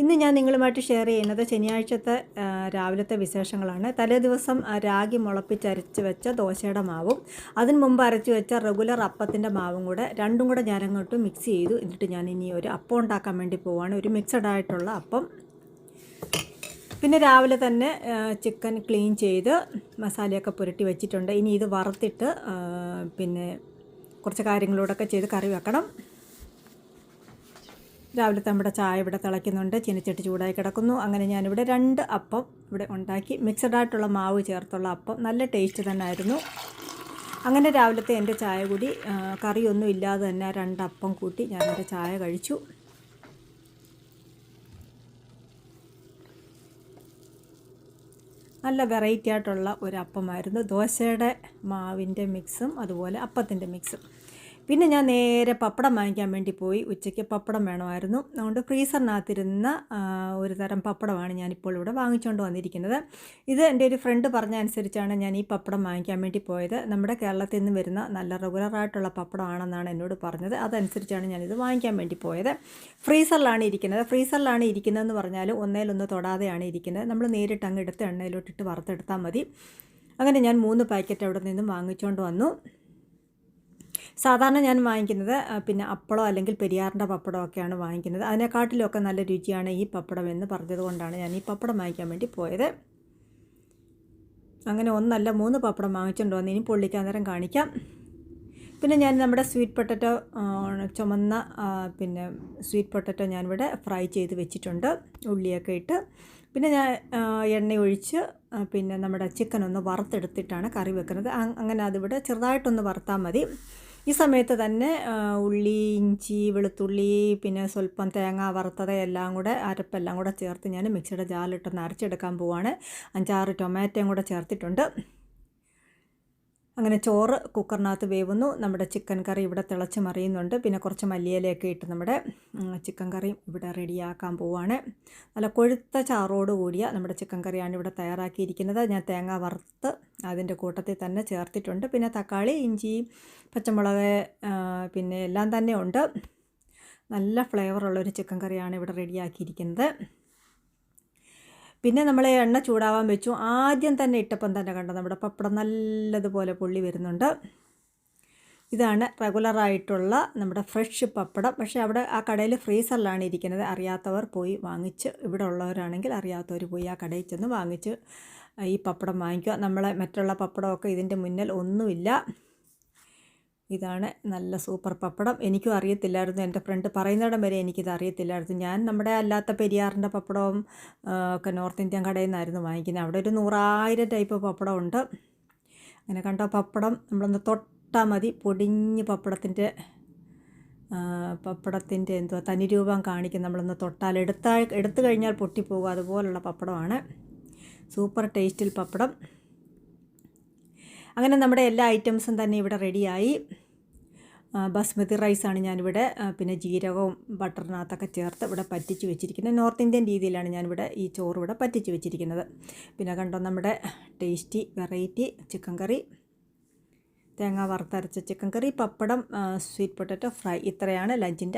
ഇന്ന് ഞാൻ നിങ്ങളുമായിട്ട് ഷെയർ ചെയ്യുന്നത് ശനിയാഴ്ചത്തെ രാവിലത്തെ വിശേഷങ്ങളാണ്. തലേ ദിവസം രാഗി മുളപ്പിച്ചരച്ച് വെച്ച ദോശയുടെ മാവും അതിന് മുമ്പ് അരച്ച് വെച്ച റെഗുലർ അപ്പത്തിന്റെ മാവും കൂടെ രണ്ടും കൂടെ ഞാൻ അങ്ങോട്ട് മിക്സ് ചെയ്തു. എന്നിട്ട് ഞാൻ ഇനി ഒരു അപ്പം ഉണ്ടാക്കാൻ വേണ്ടി പോവാണ്. ഒരു മിക്സഡ് ആയിട്ടുള്ള അപ്പം. പിന്നെ രാവിലെ തന്നെ ചിക്കൻ ക്ലീൻ ചെയ്ത് മസാലയൊക്കെ പുരട്ടി വെച്ചിട്ടുണ്ട്. ഇനി ഇത് വറുത്തിട്ട് പിന്നെ കുറച്ച് കാര്യങ്ങളോടൊക്കെ ചെയ്ത് കറി വെക്കണം. രാവിലത്തെ നമ്മുടെ ചായ ഇവിടെ തിളയ്ക്കുന്നുണ്ട് ചീനച്ചട്ടി ചൂടായി കിടക്കുന്നു. അങ്ങനെ ഞാനിവിടെ രണ്ട് അപ്പം ഇവിടെ ഉണ്ടാക്കി. മിക്സഡ് ആയിട്ടുള്ള മാവ് ചേർത്തുള്ള അപ്പം നല്ല ടേസ്റ്റ് തന്നെ ആയിരുന്നു അങ്ങനെ രാവിലത്തെ എന്റെ ചായ കൂടി കറിയൊന്നും ഇല്ലാതെ തന്നെ രണ്ടപ്പം കൂട്ടി ഞാൻ എന്റെ ചായ കഴിച്ചു. നല്ല വെറൈറ്റി ആയിട്ടുള്ള ഒരു അപ്പമായിരുന്നു ദോശയുടെ മാവിന്റെ മിക്സും അതുപോലെ അപ്പത്തിന്റെ മിക്സും പിന്നെ ഞാൻ നേരെ പപ്പടം വാങ്ങിക്കാൻ വേണ്ടി പോയി. ഉച്ചയ്ക്ക് പപ്പടം വേണമായിരുന്നു. അതുകൊണ്ട് ഫ്രീസറിനകത്തിരുന്ന ഒരു തരം പപ്പടമാണ് ഞാനിപ്പോൾ ഇവിടെ വാങ്ങിച്ചുകൊണ്ട് വന്നിരിക്കുന്നത്. ഇത് എന്റെ ഒരു ഫ്രണ്ട് പറഞ്ഞ അനുസരിച്ചാണ് ഞാൻ ഈ പപ്പടം വാങ്ങിക്കാൻ വേണ്ടി പോയത്. നമ്മുടെ കേരളത്തിൽ നിന്ന് വരുന്ന നല്ല റെഗുലറായിട്ടുള്ള പപ്പടമാണെന്നാണ് എന്നോട് പറഞ്ഞത്. അതനുസരിച്ചാണ് ഞാനിത് വാങ്ങിക്കാൻ വേണ്ടി പോയത്. ഫ്രീസറിലാണ് ഇരിക്കുന്നത്. ഫ്രീസറിലാണ് ഇരിക്കുന്നതെന്ന് പറഞ്ഞാൽ ഒന്നേലൊന്ന് തൊടാതെയാണ് ഇരിക്കുന്നത്. നമ്മൾ നേരിട്ട് അങ്ങ് എടുത്ത് എണ്ണയിലോട്ടിട്ട് വറുത്തെടുത്താൽ മതി. അങ്ങനെ ഞാൻ മൂന്ന് പാക്കറ്റ് അവിടെ നിന്നും വാങ്ങിച്ചുകൊണ്ട് വന്നു. സാധാരണ ഞാൻ വാങ്ങിക്കുന്നത് പിന്നെ അപ്പളോ അല്ലെങ്കിൽ പെരിയാറിന്റെ പപ്പടമോ ഒക്കെയാണ് വാങ്ങിക്കുന്നത്. അതിനെക്കാട്ടിലൊക്കെ നല്ല രുചിയാണ് ഈ പപ്പടം എന്ന് പറഞ്ഞതുകൊണ്ടാണ് ഞാൻ ഈ പപ്പടം വാങ്ങിക്കാൻ വേണ്ടി പോയത്. അങ്ങനെ ഒന്നല്ല മൂന്ന് പപ്പടം വാങ്ങിച്ചിട്ടുണ്ടോ. എന്ന് ഇനി പൊള്ളിക്കാൻ നേരം കാണിക്കാം. പിന്നെ ഞാൻ നമ്മുടെ സ്വീറ്റ് പൊട്ടറ്റോ ചുമന്ന പിന്നെ സ്വീറ്റ് പൊട്ടറ്റോ ഞാനിവിടെ ഫ്രൈ ചെയ്ത് വെച്ചിട്ടുണ്ട്. ഉള്ളിയൊക്കെ ഇട്ട് പിന്നെ ഞാൻ എണ്ണ ഒഴിച്ച് പിന്നെ നമ്മുടെ ചിക്കൻ ഒന്ന് വറുത്തെടുത്തിട്ടാണ് കറി വെക്കുന്നത്. അങ്ങനെ അതിവിടെ ചെറുതായിട്ടൊന്ന് വറുത്താൽ മതി. ഈ സമയത്ത് തന്നെ ഉള്ളി ഇഞ്ചി വെളുത്തുള്ളി പിന്നെ സ്വല്പം തേങ്ങ വറുത്തത് എല്ലാം കൂടെ അരപ്പെല്ലാം കൂടെ ചേർത്ത് ഞാൻ മിക്സിയുടെ ജാലിട്ടൊന്ന് അരച്ചെടുക്കാൻ പോവാണ്. അഞ്ചാറ് ടൊമാറ്റോയും കൂടെ ചേർത്തിട്ടുണ്ട്. അങ്ങനെ ചോറ് കുക്കറിനകത്ത് വേവുന്നു. നമ്മുടെ ചിക്കൻ കറി ഇവിടെ തിളച്ച് മറിയുന്നുണ്ട്. പിന്നെ കുറച്ച് മല്ലിയിലയൊക്കെ ഇട്ട് നമ്മുടെ ചിക്കൻ കറിയും ഇവിടെ റെഡിയാക്കാൻ പോവുകയാണ് നല്ല കൊഴുത്ത ചാറോട് കൂടിയ നമ്മുടെ ചിക്കൻ കറിയാണ് ഇവിടെ തയ്യാറാക്കിയിരിക്കുന്നത്. ഞാൻ തേങ്ങ വറുത്ത് അതിന്റെ കൂട്ടത്തിൽ തന്നെ ചേർത്തിട്ടുണ്ട്. പിന്നെ തക്കാളി ഇഞ്ചി പച്ചമുളക് പിന്നെ എല്ലാം തന്നെ ഉണ്ട്. നല്ല ഫ്ലേവറുള്ളൊരു ചിക്കൻ കറിയാണ് ഇവിടെ റെഡിയാക്കിയിരിക്കുന്നത്. പിന്നെ നമ്മൾ എണ്ണ ചൂടാവാൻ വെച്ചു. ആദ്യം തന്നെ ഇട്ടപ്പം തന്നെ കണ്ടോ നമ്മുടെ പപ്പടം നല്ലതുപോലെ പൊള്ളി വരുന്നുണ്ട്. ഇതാണ് റെഗുലറായിട്ടുള്ള നമ്മുടെ ഫ്രഷ് പപ്പടം. പക്ഷേ അവിടെ ആ കടയിൽ ഫ്രീസറിലാണ് ഇരിക്കുന്നത്. അറിയാത്തവർ പോയി വാങ്ങിച്ച് ഇവിടെ ഉള്ളവരാണെങ്കിൽ അറിയാത്തവർ പോയി ആ കടയിൽ ചെന്ന് വാങ്ങിച്ച് ഈ പപ്പടം വാങ്ങിക്കുക. നമ്മളെ മറ്റുള്ള പപ്പടമൊക്കെ ഇതിന്റെ മുന്നിൽ ഒന്നുമില്ല. ഇതാണ് നല്ല സൂപ്പർ പപ്പടം. എനിക്കും അറിയത്തില്ലായിരുന്നു. എന്റെ ഫ്രണ്ട് പറയുന്നിടം വരെ എനിക്കിത് അറിയത്തില്ലായിരുന്നു. ഞാൻ നമ്മുടെ അല്ലാത്ത പെരിയാറിന്റെ പപ്പടവും ഒക്കെ നോർത്ത് ഇന്ത്യൻ കടയിൽ നിന്നായിരുന്നു വാങ്ങിക്കുന്നത്. അവിടെ ഒരു നൂറായിരം ടൈപ്പ് പപ്പടം ഉണ്ട്. അങ്ങനെ കണ്ടോ? പപ്പടം നമ്മളൊന്ന് തൊട്ടാൽ മതി. പൊടിഞ്ഞ് പപ്പടത്തിന്റെ പപ്പടത്തിന്റെ എന്തുവാ തനി രൂപം കാണിക്കും നമ്മളൊന്ന് തൊട്ടാൽ എടുത്താൽ എടുത്തു കഴിഞ്ഞാൽ പൊട്ടിപ്പോകും അതുപോലുള്ള പപ്പടമാണ്. സൂപ്പർ ടേസ്റ്റിൽ പപ്പടം. അങ്ങനെ നമ്മുടെ എല്ലാ ഐറ്റംസും തന്നെ ഇവിടെ റെഡിയായി. ബസ്മതി റൈസാണ് ഞാനിവിടെ പിന്നെ ജീരകവും ബട്ടറിനകത്തൊക്കെ ചേർത്ത് ഇവിടെ പറ്റിച്ച് വെച്ചിരിക്കുന്നത്. നോർത്ത് ഇന്ത്യൻ രീതിയിലാണ് ഞാനിവിടെ ഈ ചോറ് ഇവിടെ പറ്റിച്ച് വെച്ചിരിക്കുന്നത്. പിന്നെ കണ്ടോ നമ്മുടെ ടേസ്റ്റി വെറൈറ്റി ചിക്കൻ കറി. തേങ്ങ വറുത്തരച്ച chicken curry pappadam sweet potato fry ഇത്രയാണ് ലഞ്ചിന്റെ